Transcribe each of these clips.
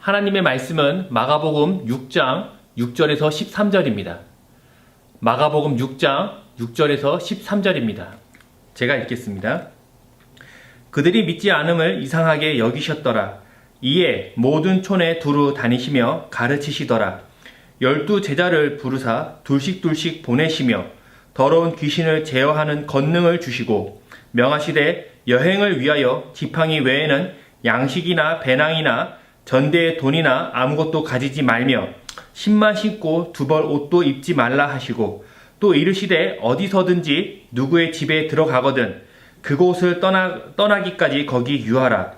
하나님의 말씀은 마가복음 6장 6절에서 13절입니다. 마가복음 6장 6절에서 13절입니다. 제가 읽겠습니다. 그들이 믿지 않음을 이상하게 여기셨더라. 이에 모든 촌에 두루 다니시며 가르치시더라. 열두 제자를 부르사 둘씩 둘씩 보내시며 더러운 귀신을 제어하는 권능을 주시고 명하시되 여행을 위하여 지팡이 외에는 양식이나 배낭이나 전대의 돈이나 아무것도 가지지 말며 신만 신고 두 벌 옷도 입지 말라 하시고 또 이르시되 어디서든지 누구의 집에 들어가거든 그곳을 떠나, 떠나기까지 거기 유하라.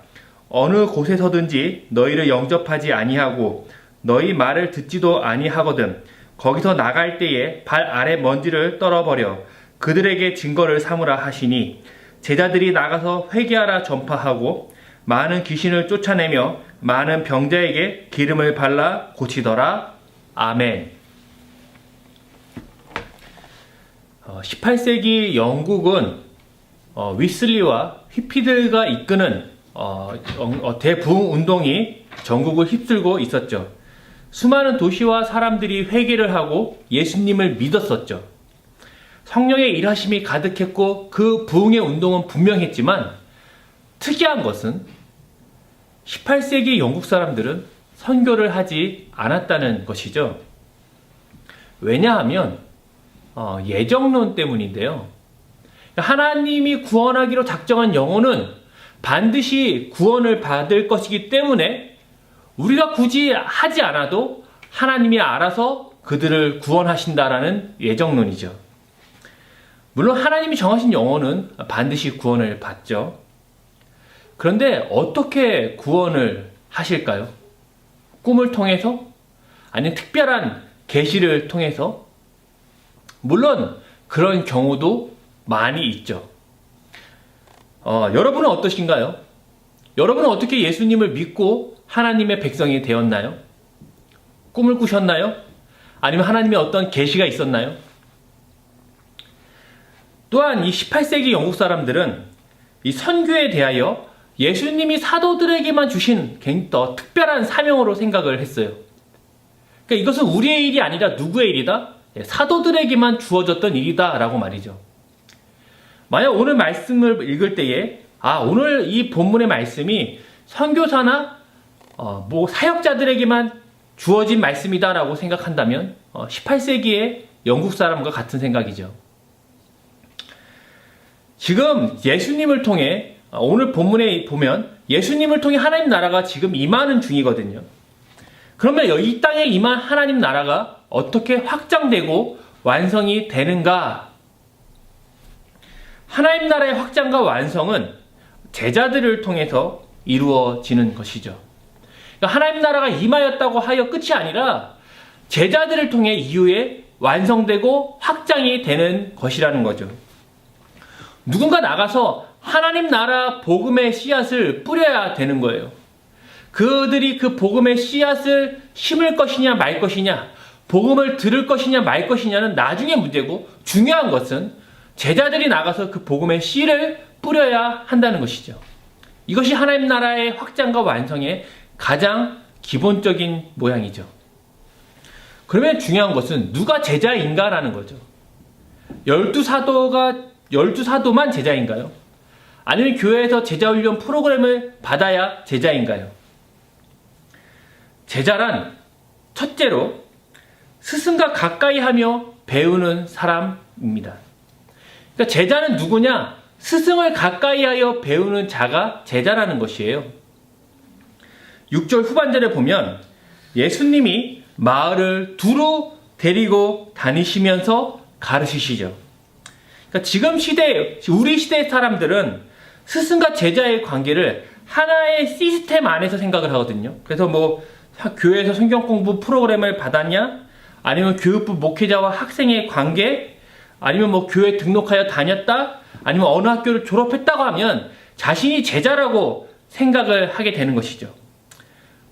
어느 곳에서든지 너희를 영접하지 아니하고 너희 말을 듣지도 아니하거든 거기서 나갈 때에 발 아래 먼지를 떨어버려 그들에게 증거를 삼으라 하시니 제자들이 나가서 회개하라 전파하고 많은 귀신을 쫓아내며 많은 병자에게 기름을 발라 고치더라. 아멘. 어, 18세기 영국은 어, 위슬리와 휘피들가 이끄는 어, 어, 대부흥 운동이 전국을 휩쓸고 있었죠. 수많은 도시와 사람들이 회개를 하고 예수님을 믿었었죠. 성령의 일하심이 가득했고 그 부흥의 운동은 분명했지만 특이한 것은 18세기 영국 사람들은 선교를 하지 않았다는 것이죠. 왜냐하면 어, 예정론 때문인데요. 하나님이 구원하기로 작정한 영혼은 반드시 구원을 받을 것이기 때문에 우리가 굳이 하지 않아도 하나님이 알아서 그들을 구원하신다라는 예정론이죠. 물론 하나님이 정하신 영혼은 반드시 구원을 받죠. 그런데 어떻게 구원을 하실까요? 꿈을 통해서? 아니면 특별한 계시를 통해서? 물론 그런 경우도 많이 있죠. 어, 여러분은 어떠신가요? 여러분은 어떻게 예수님을 믿고 하나님의 백성이 되었나요? 꿈을 꾸셨나요? 아니면 하나님의 어떤 계시가 있었나요? 또한 이 18세기 영국 사람들은 이 선교에 대하여 예수님이 사도들에게만 주신 굉장히 더 특별한 사명으로 생각을 했어요. 그러니까 이것은 우리의 일이 아니라 누구의 일이다? 예, 사도들에게만 주어졌던 일이다라고 말이죠. 만약 오늘 말씀을 읽을 때에 아 오늘 이 본문의 말씀이 선교사나 어, 뭐 사역자들에게만 주어진 말씀이다라고 생각한다면 어, 18세기의 영국 사람과 같은 생각이죠. 지금 예수님을 통해 어, 오늘 본문에 보면 예수님을 통해 하나님 나라가 지금 임하는 중이거든요. 그러면 이 땅에 임한 하나님 나라가 어떻게 확장되고 완성이 되는가? 하나님 나라의 확장과 완성은 제자들을 통해서 이루어지는 것이죠. 그러니까 하나님 나라가 임하였다고 하여 끝이 아니라 제자들을 통해 이후에 완성되고 확장이 되는 것이라는 거죠. 누군가 나가서 하나님 나라 복음의 씨앗을 뿌려야 되는 거예요. 그들이 그 복음의 씨앗을 심을 것이냐 말 것이냐, 복음을 들을 것이냐 말 것이냐는 나중에 문제고 중요한 것은 제자들이 나가서 그 복음의 씨를 뿌려야 한다는 것이죠. 이것이 하나님 나라의 확장과 완성의 가장 기본적인 모양이죠. 그러면 중요한 것은 누가 제자인가라는 거죠. 열두 사도가 열두 사도만 제자인가요? 아니면 교회에서 제자훈련 프로그램을 받아야 제자인가요? 제자란 첫째로 스승과 가까이 하며 배우는 사람입니다. 그러니까 제자는 누구냐? 스승을 가까이 하여 배우는 자가 제자라는 것이에요. 6절 후반절에 보면 예수님이 마을을 두루 데리고 다니시면서 가르치시죠. 그러니까 지금 시대, 우리 시대의 사람들은 스승과 제자의 관계를 하나의 시스템 안에서 생각을 하거든요. 그래서 뭐 교회에서 성경 공부 프로그램을 받았냐? 아니면 교육부 목회자와 학생의 관계? 아니면 뭐 교회 등록하여 다녔다? 아니면 어느 학교를 졸업했다고 하면 자신이 제자라고 생각을 하게 되는 것이죠.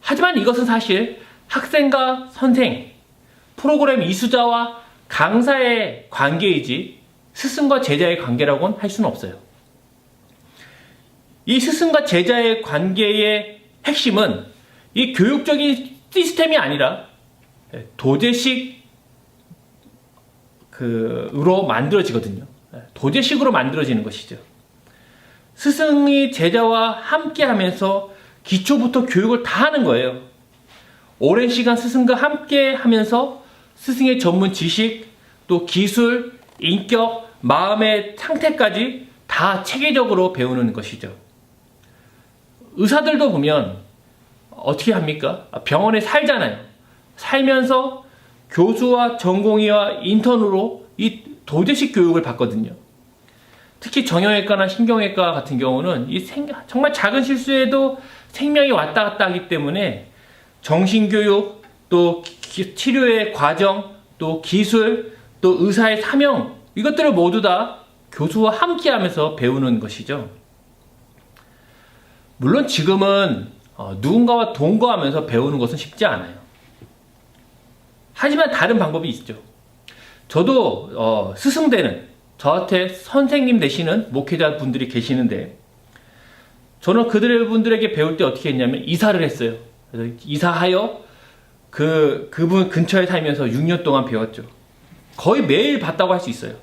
하지만 이것은 사실 학생과 선생, 프로그램 이수자와 강사의 관계이지 스승과 제자의 관계라고는 할 수는 없어요. 이 스승과 제자의 관계의 핵심은 이 교육적인 시스템이 아니라 예, 도제식 그으로 만들어지거든요. 예, 도제식으로 만들어지는 것이죠. 스승이 제자와 함께 하면서 기초부터 교육을 다 하는 거예요. 오랜 시간 스승과 함께 하면서 스승의 전문 지식, 또 기술, 인격, 마음의 상태까지 다 체계적으로 배우는 것이죠. 의사들도 보면 어떻게 합니까? 아, 병원에 살잖아요. 살면서 교수와 전공의와 인턴으로 이 도제식 교육을 받거든요. 특히 정형외과나 신경외과 같은 경우는 이 생, 정말 작은 실수에도 생명이 왔다 갔다 하기 때문에 정신교육, 또 기- 치료의 과정, 또 기술, 또 의사의 사명, 이것들을 모두 다 교수와 함께 하면서 배우는 것이죠. 물론 지금은 어, 누군가와 동거하면서 배우는 것은 쉽지 않아요. 하지만 다른 방법이 있죠. 저도 어, 스승되는 저한테 선생님 되시는 목회자 분들이 계시는데 저는 그들의 분들에게 배울 때 어떻게 했냐면 이사를 했어요. 그래서 이사하여 그 그분 근처에 살면서 6년 동안 배웠죠. 거의 매일 봤다고 할 수 있어요.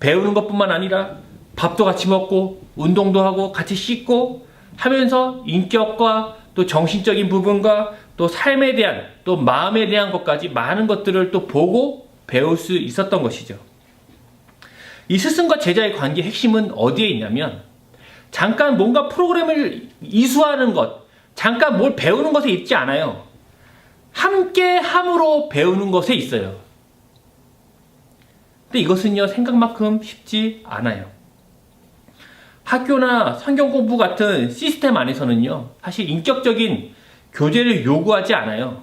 배우는 것뿐만 아니라 밥도 같이 먹고 운동도 하고 같이 씻고 하면서 인격과 또 정신적인 부분과 또 삶에 대한 또 마음에 대한 것까지 많은 것들을 또 보고 배울 수 있었던 것이죠. 이 스승과 제자의 관계 핵심은 어디에 있냐면 잠깐 뭔가 프로그램을 이수하는 것, 잠깐 뭘 배우는 것에 있지 않아요. 함께 함으로 배우는 것에 있어요. 근데 이것은요, 생각만큼 쉽지 않아요. 학교나 성경 공부 같은 시스템 안에서는요, 사실 인격적인 교제를 요구하지 않아요.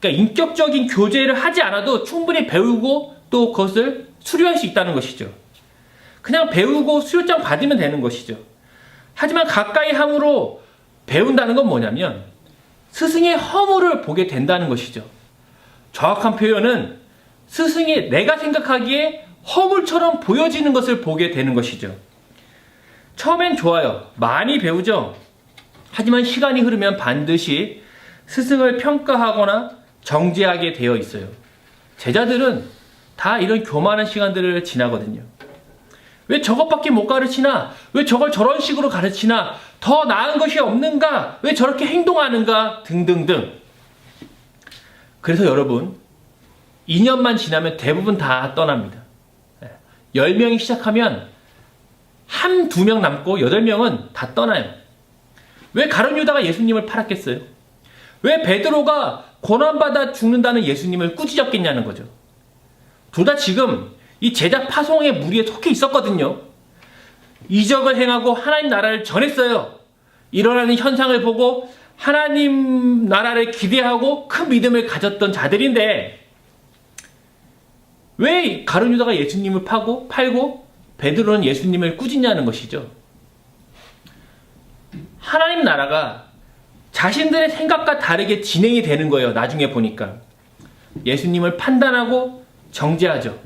그러니까 인격적인 교제를 하지 않아도 충분히 배우고 또 그것을 수료할 수 있다는 것이죠. 그냥 배우고 수료장 받으면 되는 것이죠. 하지만 가까이 함으로 배운다는 건 뭐냐면 스승의 허물을 보게 된다는 것이죠. 정확한 표현은 스승이 내가 생각하기에 허물처럼 보여지는 것을 보게 되는 것이죠. 처음엔 좋아요. 많이 배우죠. 하지만 시간이 흐르면 반드시 스승을 평가하거나 정죄하게 되어 있어요. 제자들은 다 이런 교만한 시간들을 지나거든요. 왜 저것밖에 못 가르치나? 왜 저걸 저런 식으로 가르치나? 더 나은 것이 없는가? 왜 저렇게 행동하는가? 등등등. 그래서 여러분, 2년만 지나면 대부분 다 떠납니다. 10명이 시작하면 한 두 명 남고 8명은 다 떠나요. 왜 가룟 유다가 예수님을 팔았겠어요? 왜 베드로가 고난받아 죽는다는 예수님을 꾸짖었겠냐는 거죠. 둘 다 지금 이 제자 파송의 무리에 속해 있었거든요. 이적을 행하고 하나님 나라를 전했어요. 일어나는 현상을 보고 하나님 나라를 기대하고 큰 믿음을 가졌던 자들인데 왜 가룟 유다가 예수님을 파고 팔고 베드로는 예수님을 꾸짖냐는 것이죠. 하나님 나라가 자신들의 생각과 다르게 진행이 되는 거예요. 나중에 보니까 예수님을 판단하고 정죄하죠.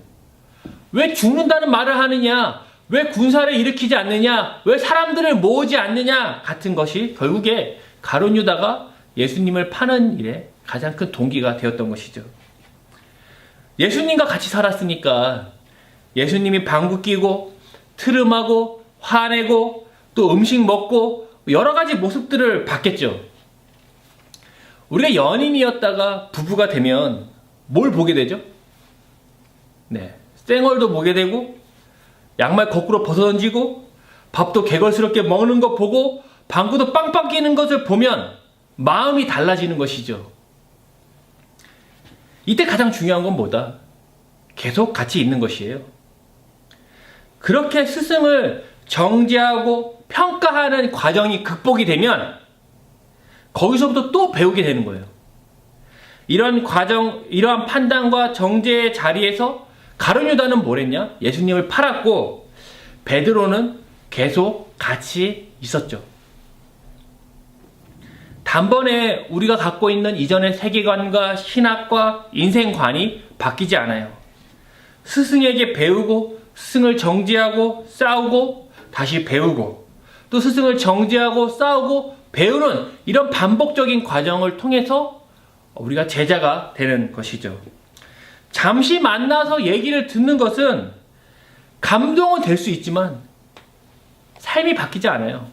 왜 죽는다는 말을 하느냐? 왜 군사를 일으키지 않느냐? 왜 사람들을 모으지 않느냐? 같은 것이 결국에 가론 유다가 예수님을 파는 일에 가장 큰 동기가 되었던 것이죠. 예수님과 같이 살았으니까 예수님이 방구 끼고 트름하고 화내고 또 음식 먹고 여러 가지 모습들을 봤겠죠. 우리가 연인이었다가 부부가 되면 뭘 보게 되죠? 네. 쌩얼도 보게 되고 양말 거꾸로 벗어 던지고 밥도 개걸스럽게 먹는 거 보고 방구도 빵빵 끼는 것을 보면 마음이 달라지는 것이죠. 이때 가장 중요한 건 뭐다? 계속 같이 있는 것이에요. 그렇게 스승을 정죄하고 평가하는 과정이 극복이 되면 거기서부터 또 배우게 되는 거예요. 이런 과정, 이러한 판단과 정죄의 자리에서 가룟유다는 뭐랬냐? 예수님을 팔았고 베드로는 계속 같이 있었죠. 단번에 우리가 갖고 있는 이전의 세계관과 신학과 인생관이 바뀌지 않아요. 스승에게 배우고 스승을 정죄하고 싸우고 다시 배우고 또 스승을 정죄하고 싸우고 배우는 이런 반복적인 과정을 통해서 우리가 제자가 되는 것이죠. 잠시 만나서 얘기를 듣는 것은 감동은 될 수 있지만 삶이 바뀌지 않아요.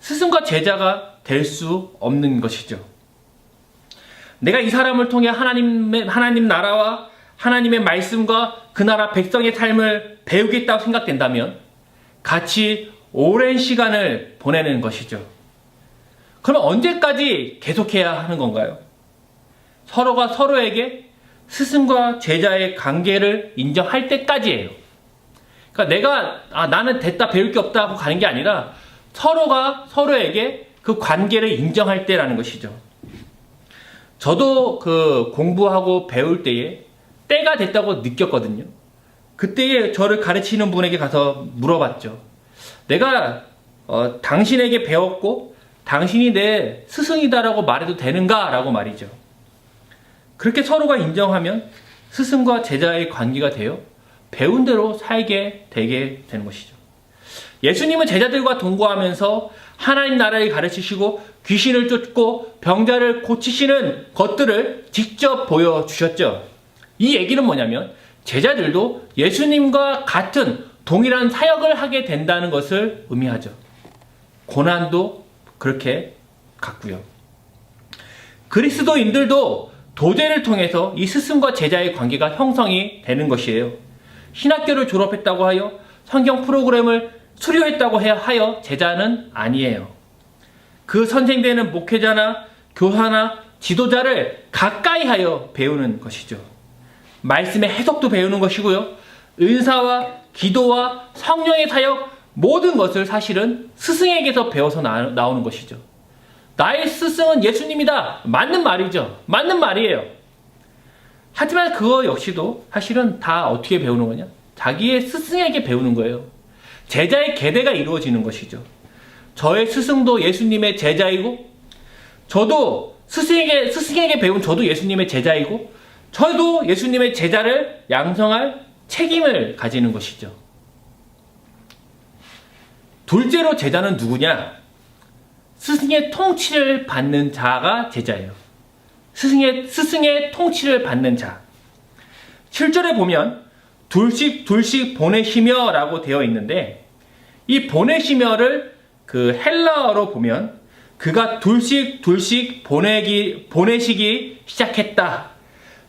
스승과 제자가 될 수 없는 것이죠. 내가 이 사람을 통해 하나님의 하나님 나라와 하나님의 말씀과 그 나라 백성의 삶을 배우겠다고 생각된다면 같이 오랜 시간을 보내는 것이죠. 그럼 언제까지 계속해야 하는 건가요? 서로가 서로에게 스승과 제자의 관계를 인정할 때까지예요. 그러니까 내가 아, 나는 됐다 배울 게 없다 하고 가는 게 아니라 서로가 서로에게 그 관계를 인정할 때라는 것이죠. 저도 그 공부하고 배울 때에 때가 됐다고 느꼈거든요. 그때에 저를 가르치는 분에게 가서 물어봤죠. 내가 어, 당신에게 배웠고 당신이 내 스승이다라고 말해도 되는가라고 말이죠. 그렇게 서로가 인정하면 스승과 제자의 관계가 되어 배운 대로 살게 되게 되는 것이죠. 예수님은 제자들과 동거하면서 하나님 나라를 가르치시고 귀신을 쫓고 병자를 고치시는 것들을 직접 보여주셨죠. 이 얘기는 뭐냐면 제자들도 예수님과 같은 동일한 사역을 하게 된다는 것을 의미하죠. 고난도 그렇게 같고요. 그리스도인들도 도제를 통해서 이 스승과 제자의 관계가 형성이 되는 것이에요. 신학교를 졸업했다고 하여 성경 프로그램을 수료했다고 하여 제자는 아니에요. 그 선생되는 목회자나 교사나 지도자를 가까이 하여 배우는 것이죠. 말씀의 해석도 배우는 것이고요. 은사와 기도와 성령의 사역 모든 것을 사실은 스승에게서 배워서 나, 나오는 것이죠. 나의 스승은 예수님이다. 맞는 말이죠. 맞는 말이에요. 하지만 그거 역시도 사실은 다 어떻게 배우는 거냐? 자기의 스승에게 배우는 거예요. 제자의 계대가 이루어지는 것이죠. 저의 스승도 예수님의 제자이고, 저도 스승에게, 스승에게 배운 저도 예수님의 제자이고, 저도 예수님의 제자를 양성할 책임을 가지는 것이죠. 둘째로 제자는 누구냐? 스승의 통치를 받는 자가 제자예요. 스승의, 스승의 통치를 받는 자. 7절에 보면 둘씩 둘씩 보내시며 라고 되어 있는데 이 보내시며를 그 헬라어로 보면 그가 둘씩 둘씩 보내기, 보내시기 시작했다.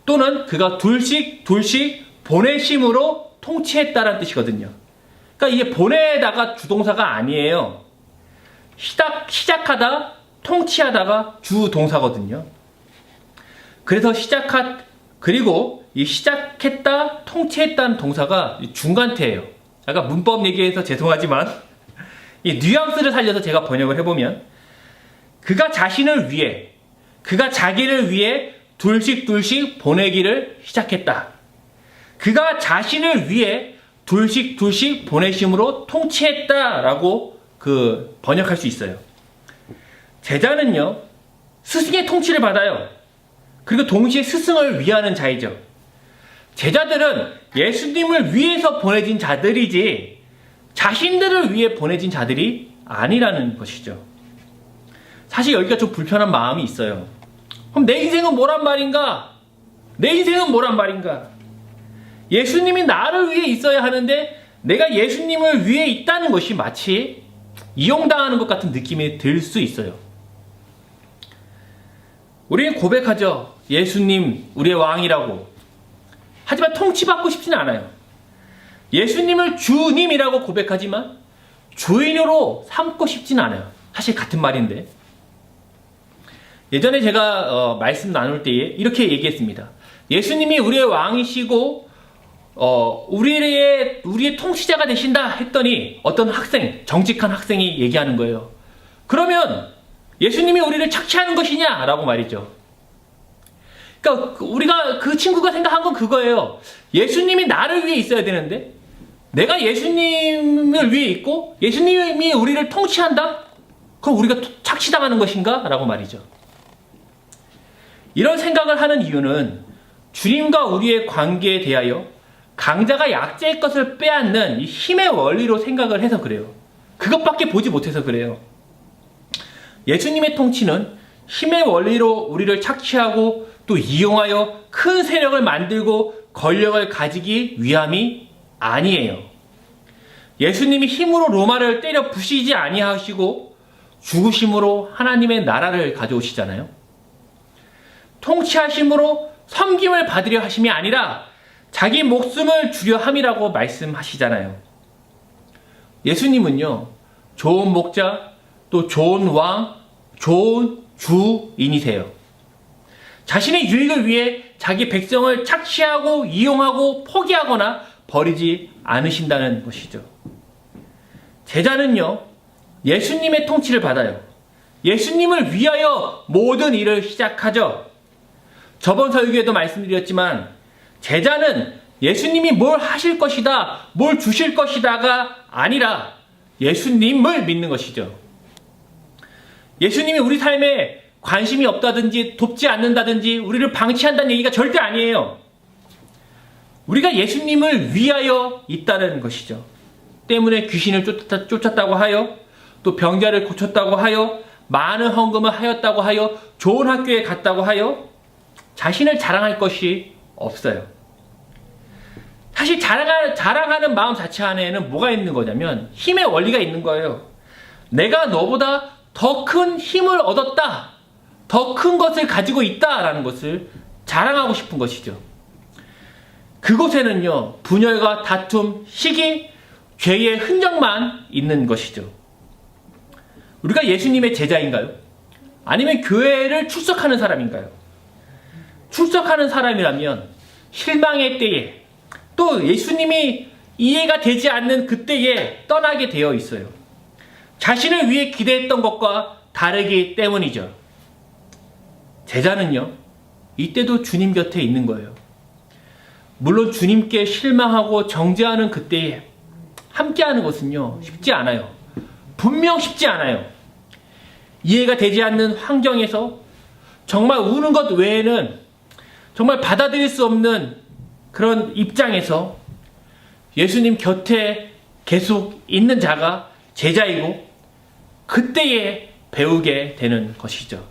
또는 그가 둘씩 둘씩 보내심으로 통치했다라는 뜻이거든요. 그러니까 이게 보내다가 주동사가 아니에요. 시작, 시작하다, 통치하다가 주동사거든요. 그래서 시작하, 그리고 이 시작했다, 통치했다는 동사가 중간태예요. 아까 문법 얘기해서 죄송하지만 이 뉘앙스를 살려서 제가 번역을 해보면 그가 자신을 위해, 그가 자기를 위해 둘씩 둘씩 보내기를 시작했다. 그가 자신을 위해 둘씩 둘씩 보내심으로 통치했다라고 그 번역할 수 있어요. 제자는요 스승의 통치를 받아요. 그리고 동시에 스승을 위하는 자이죠. 제자들은 예수님을 위해서 보내진 자들이지 자신들을 위해 보내진 자들이 아니라는 것이죠. 사실 여기가 좀 불편한 마음이 있어요. 그럼 내 인생은 뭐란 말인가? 내 인생은 뭐란 말인가? 예수님이 나를 위해 있어야 하는데 내가 예수님을 위해 있다는 것이 마치 이용당하는 것 같은 느낌이 들 수 있어요. 우리는 고백하죠. 예수님, 우리의 왕이라고. 하지만 통치받고 싶지는 않아요. 예수님을 주님이라고 고백하지만 주인으로 삼고 싶지는 않아요. 사실 같은 말인데. 예전에 제가 어, 말씀 나눌 때에 이렇게 얘기했습니다. 예수님이 우리의 왕이시고 어, 우리의 우리의 통치자가 되신다 했더니 어떤 학생, 정직한 학생이 얘기하는 거예요. 그러면 예수님이 우리를 착취하는 것이냐라고 말이죠. 그러니까 우리가 그 친구가 생각한 건 그거예요. 예수님이 나를 위해 있어야 되는데 내가 예수님을 위해 있고 예수님이 우리를 통치한다? 그럼 우리가 착취당하는 것인가? 라고 말이죠. 이런 생각을 하는 이유는 주님과 우리의 관계에 대하여 강자가 약자의 것을 빼앗는 이 힘의 원리로 생각을 해서 그래요. 그것밖에 보지 못해서 그래요. 예수님의 통치는 힘의 원리로 우리를 착취하고 또 이용하여 큰 세력을 만들고 권력을 가지기 위함이 아니에요. 예수님이 힘으로 로마를 때려 부시지 아니하시고 죽으심으로 하나님의 나라를 가져오시잖아요. 통치하심으로 섬김을 받으려 하심이 아니라 자기 목숨을 주려 함이라고 말씀하시잖아요. 예수님은요, 좋은 목자, 또 좋은 왕, 좋은 주인이세요. 자신의 유익을 위해 자기 백성을 착취하고 이용하고 포기하거나 버리지 않으신다는 것이죠. 제자는요, 예수님의 통치를 받아요. 예수님을 위하여 모든 일을 시작하죠. 저번 설교에도 말씀드렸지만, 제자는 예수님이 뭘 하실 것이다, 뭘 주실 것이다가 아니라 예수님을 믿는 것이죠. 예수님이 우리 삶에 관심이 없다든지 돕지 않는다든지 우리를 방치한다는 얘기가 절대 아니에요. 우리가 예수님을 위하여 있다는 것이죠. 때문에 귀신을 쫓았다, 쫓았다고 하여 또 병자를 고쳤다고 하여 많은 헌금을 하였다고 하여 좋은 학교에 갔다고 하여 자신을 자랑할 것이 없어요. 사실 자랑하, 자랑하는 마음 자체 안에는 뭐가 있는 거냐면 힘의 원리가 있는 거예요. 내가 너보다 더 큰 힘을 얻었다. 더 큰 것을 가지고 있다 라는 것을 자랑하고 싶은 것이죠. 그곳에는요, 분열과 다툼, 시기, 죄의 흔적만 있는 것이죠. 우리가 예수님의 제자인가요? 아니면 교회를 출석하는 사람인가요? 출석하는 사람이라면 실망의 때에 또 예수님이 이해가 되지 않는 그때에 떠나게 되어 있어요. 자신을 위해 기대했던 것과 다르기 때문이죠. 제자는요, 이때도 주님 곁에 있는 거예요. 물론 주님께 실망하고 정죄하는 그때에 함께하는 것은요, 쉽지 않아요. 분명 쉽지 않아요. 이해가 되지 않는 환경에서 정말 우는 것 외에는 정말 받아들일 수 없는 그런 입장에서 예수님 곁에 계속 있는 자가 제자이고 그때에 배우게 되는 것이죠.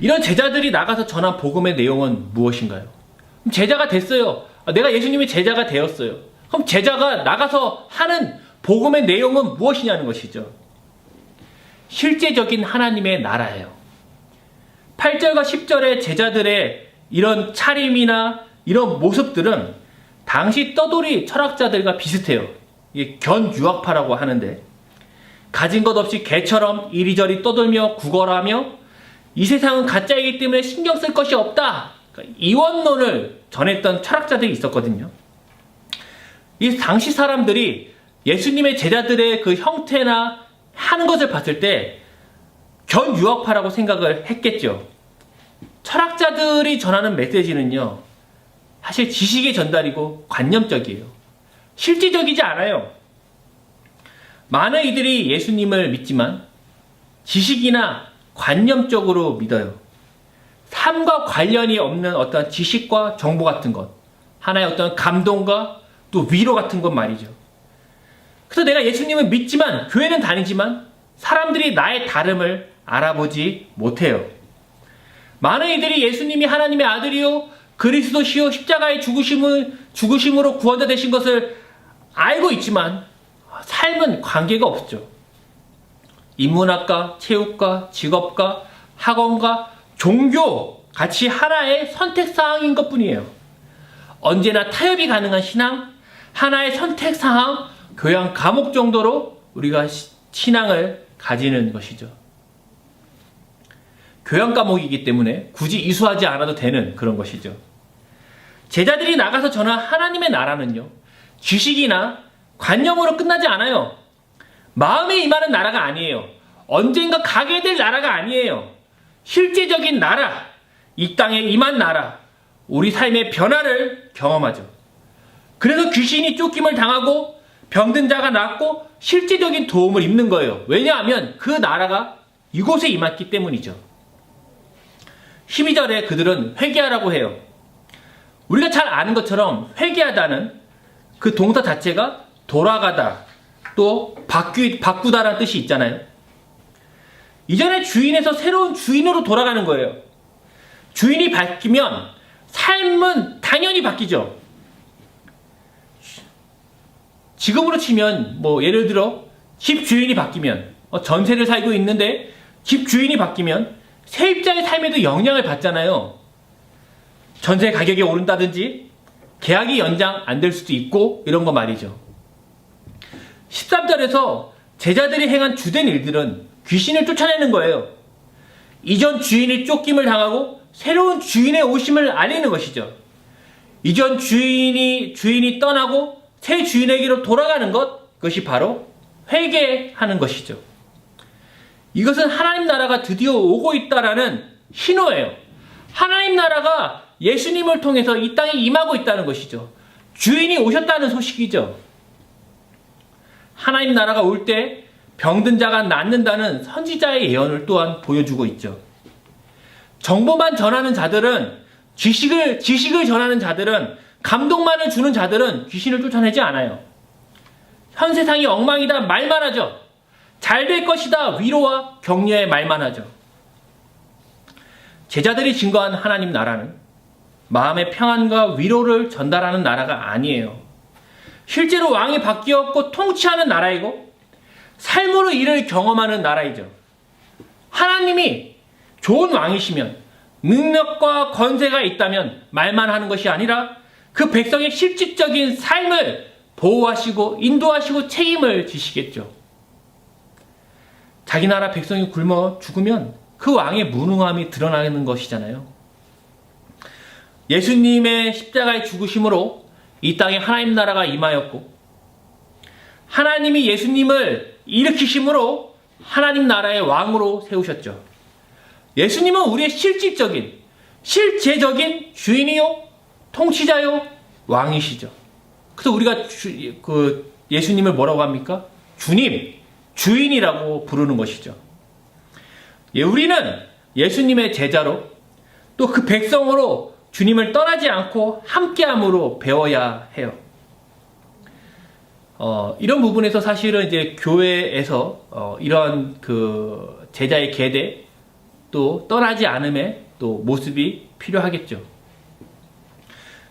이런 제자들이 나가서 전한 복음의 내용은 무엇인가요? 제자가 됐어요. 아, 내가 예수님의 제자가 되었어요. 그럼 제자가 나가서 하는 복음의 내용은 무엇이냐는 것이죠. 실제적인 하나님의 나라예요. 8절과 10절의 제자들의 이런 차림이나 이런 모습들은 당시 떠돌이 철학자들과 비슷해요. 이게 견유학파라고 하는데 가진 것 없이 개처럼 이리저리 떠돌며 구걸하며 이 세상은 가짜이기 때문에 신경 쓸 것이 없다. 그러니까 이원론을 전했던 철학자들이 있었거든요. 이 당시 사람들이 예수님의 제자들의 그 형태나 하는 것을 봤을 때 견유학파라고 생각을 했겠죠. 철학자들이 전하는 메시지는요, 사실 지식의 전달이고 관념적이에요. 실질적이지 않아요. 많은 이들이 예수님을 믿지만 지식이나 관념적으로 믿어요. 삶과 관련이 없는 어떤 지식과 정보 같은 것, 하나의 어떤 감동과 또 위로 같은 것 말이죠. 그래서 내가 예수님을 믿지만, 교회는 다니지만, 사람들이 나의 다름을 알아보지 못해요. 많은 이들이 예수님이 하나님의 아들이요, 그리스도시요, 십자가의 죽으심을, 죽으심으로 구원자 되신 것을 알고 있지만, 삶은 관계가 없죠. 인문학과, 체육과, 직업과, 학원과, 종교 같이 하나의 선택사항인 것 뿐이에요. 언제나 타협이 가능한 신앙, 하나의 선택사항, 교양 과목 정도로 우리가 신앙을 가지는 것이죠. 교양 과목이기 때문에 굳이 이수하지 않아도 되는 그런 것이죠. 제자들이 나가서 전한 하나님의 나라는요, 지식이나 관념으로 끝나지 않아요. 마음에 임하는 나라가 아니에요. 언젠가 가게 될 나라가 아니에요. 실제적인 나라, 이 땅에 임한 나라, 우리 삶의 변화를 경험하죠. 그래서 귀신이 쫓김을 당하고 병든 자가 낫고 실제적인 도움을 입는 거예요. 왜냐하면 그 나라가 이곳에 임했기 때문이죠. 12절에 그들은 회개하라고 해요. 우리가 잘 아는 것처럼 회개하다는 그 동사 자체가 돌아가다 또 바뀌, 바꾸다라는 뜻이 있잖아요. 이전의 주인에서 새로운 주인으로 돌아가는 거예요. 주인이 바뀌면 삶은 당연히 바뀌죠. 지금으로 치면 뭐 예를 들어 집 주인이 바뀌면 어, 전세를 살고 있는데 집 주인이 바뀌면 세입자의 삶에도 영향을 받잖아요. 전세 가격이 오른다든지 계약이 연장 안 될 수도 있고 이런 거 말이죠. 13절에서 제자들이 행한 주된 일들은 귀신을 쫓아내는 거예요. 이전 주인이 쫓김을 당하고 새로운 주인의 오심을 알리는 것이죠. 이전 주인이 주인이 떠나고 새 주인에게로 돌아가는 것 그것이 바로 회개하는 것이죠. 이것은 하나님 나라가 드디어 오고 있다라는 신호예요. 하나님 나라가 예수님을 통해서 이 땅에 임하고 있다는 것이죠. 주인이 오셨다는 소식이죠. 하나님 나라가 올 때 병든 자가 낫는다는 선지자의 예언을 또한 보여주고 있죠. 정보만 전하는 자들은 지식을 지식을 전하는 자들은 감동만을 주는 자들은 귀신을 쫓아내지 않아요. 현 세상이 엉망이다 말만 하죠. 잘 될 것이다 위로와 격려의 말만 하죠. 제자들이 증거한 하나님 나라는 마음의 평안과 위로를 전달하는 나라가 아니에요. 실제로 왕이 바뀌었고 통치하는 나라이고 삶으로 이를 경험하는 나라이죠. 하나님이 좋은 왕이시면 능력과 건세가 있다면 말만 하는 것이 아니라 그 백성의 실질적인 삶을 보호하시고 인도하시고 책임을 지시겠죠. 자기 나라 백성이 굶어 죽으면 그 왕의 무능함이 드러나는 것이잖아요. 예수님의 십자가의 죽으심으로 이 땅에 하나님 나라가 임하였고 하나님이 예수님을 일으키심으로 하나님 나라의 왕으로 세우셨죠. 예수님은 우리의 실질적인 실제적인 주인이요 통치자요 왕이시죠. 그래서 우리가 주, 그 예수님을 뭐라고 합니까? 주님, 주인이라고 부르는 것이죠. 예, 우리는 예수님의 제자로 또 그 백성으로 주님을 떠나지 않고 함께함으로 배워야 해요. 어, 이런 부분에서 사실은 이제 교회에서 어, 이런 그 제자의 계대 또 떠나지 않음의 또 모습이 필요하겠죠.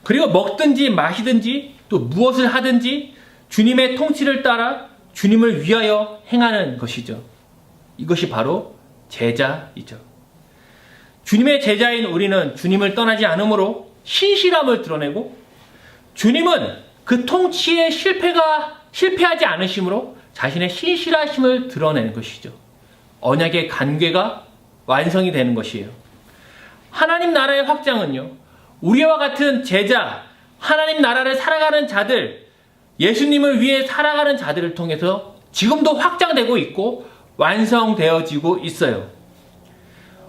그리고 먹든지 마시든지 또 무엇을 하든지 주님의 통치를 따라 주님을 위하여 행하는 것이죠. 이것이 바로 제자이죠. 주님의 제자인 우리는 주님을 떠나지 않으므로 신실함을 드러내고 주님은 그 통치의 실패가 실패하지 않으심으로 자신의 신실하심을 드러내는 것이죠. 언약의 관계가 완성이 되는 것이에요. 하나님 나라의 확장은요. 우리와 같은 제자, 하나님 나라를 살아가는 자들, 예수님을 위해 살아가는 자들을 통해서 지금도 확장되고 있고 완성되어지고 있어요.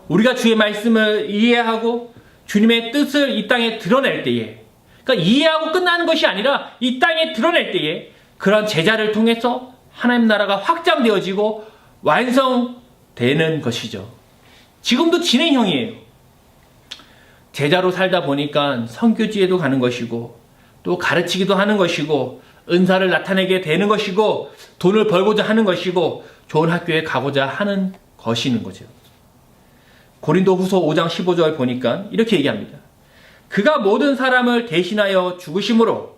우리가 주의 말씀을 이해하고 주님의 뜻을 이 땅에 드러낼 때에, 그러니까 이해하고 끝나는 것이 아니라 이 땅에 드러낼 때에 그런 제자를 통해서 하나님 나라가 확장되어지고 완성되는 것이죠. 지금도 진행형이에요. 제자로 살다 보니까 선교지에도 가는 것이고 또 가르치기도 하는 것이고 은사를 나타내게 되는 것이고 돈을 벌고자 하는 것이고 좋은 학교에 가고자 하는 것이는 거죠. 고린도 후서 5장 15절 보니까 이렇게 얘기합니다. 그가 모든 사람을 대신하여 죽으심으로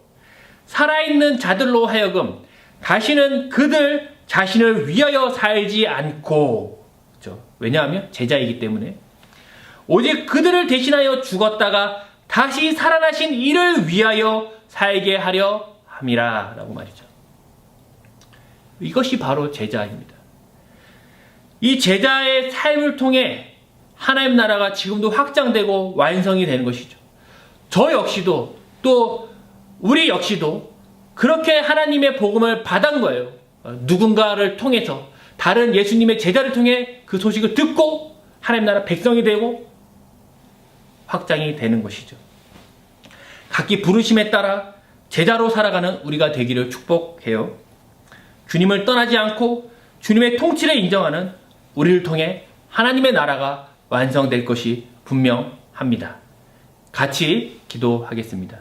살아있는 자들로 하여금 다시는 그들 자신을 위하여 살지 않고 그렇죠? 왜냐하면 제자이기 때문에 오직 그들을 대신하여 죽었다가 다시 살아나신 이를 위하여 살게 하려 함이라 라고 말이죠. 이것이 바로 제자입니다. 이 제자의 삶을 통해 하나님 나라가 지금도 확장되고 완성이 되는 것이죠. 저 역시도 또 우리 역시도 그렇게 하나님의 복음을 받은 거예요. 누군가를 통해서 다른 예수님의 제자를 통해 그 소식을 듣고 하나님 나라 백성이 되고 확장이 되는 것이죠. 각기 부르심에 따라 제자로 살아가는 우리가 되기를 축복해요. 주님을 떠나지 않고 주님의 통치를 인정하는 우리를 통해 하나님의 나라가 완성될 것이 분명합니다. 같이 기도하겠습니다.